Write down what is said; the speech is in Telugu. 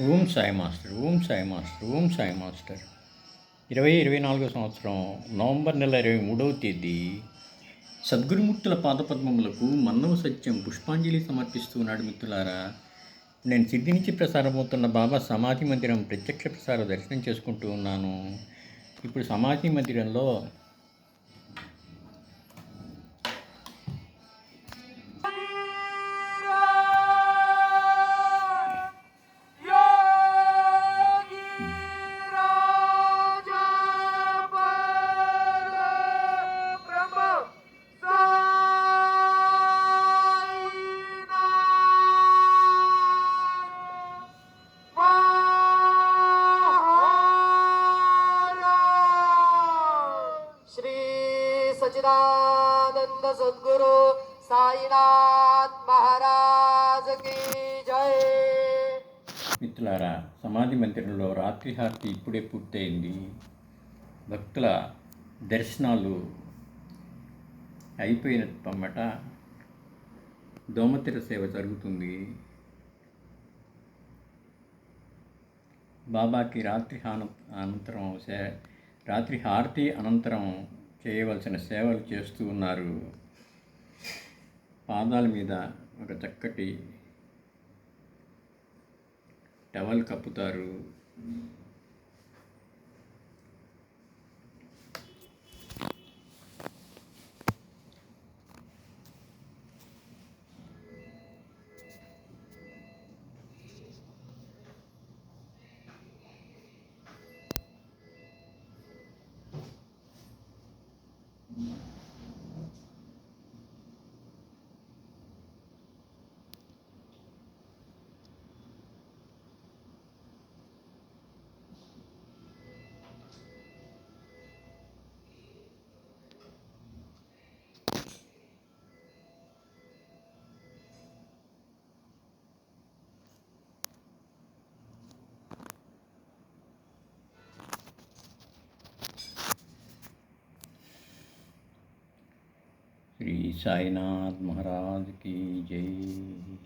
Om Sai master Om Sai master Om Sai master. ఇరవై ఇరవై నాలుగో సంవత్సరం నవంబర్ నెల ఇరవై మూడవ తేదీ. సద్గురుమూర్తుల పాదపద్మములకు మన్నవ సత్యం పుష్పాంజలి సమర్పిస్తున్నాడు మిత్రులారా. నేను సిద్ధి నుంచి ప్రసారమవుతున్న బాబా సమాధి మందిరం ప్రత్యక్ష ప్రసార దర్శనం చేసుకుంటూ ఉన్నాను. ఇప్పుడు సమాధి మందిరంలో सच्चिदानंद सद्गुरु साईनाथ महाराज की जय మిత్రులారా సమాధి మందిరంలో రాత్రి హారతి ఇప్పుడే పూర్తయింది భక్తుల దర్శనాలు అయిపోయిన పమ్మట దోమతెర సేవ జరుగుతుంది బాబాకి రాత్రి హాన అనంతరం సే రాత్రి హారతి అనంతరం చేయవలసిన సేవలు చేస్తూ ఉన్నారు. పాదాల మీద ఒక చక్కటి టవల్ కప్పుతారు. श्री साईनाथ महाराज की जय।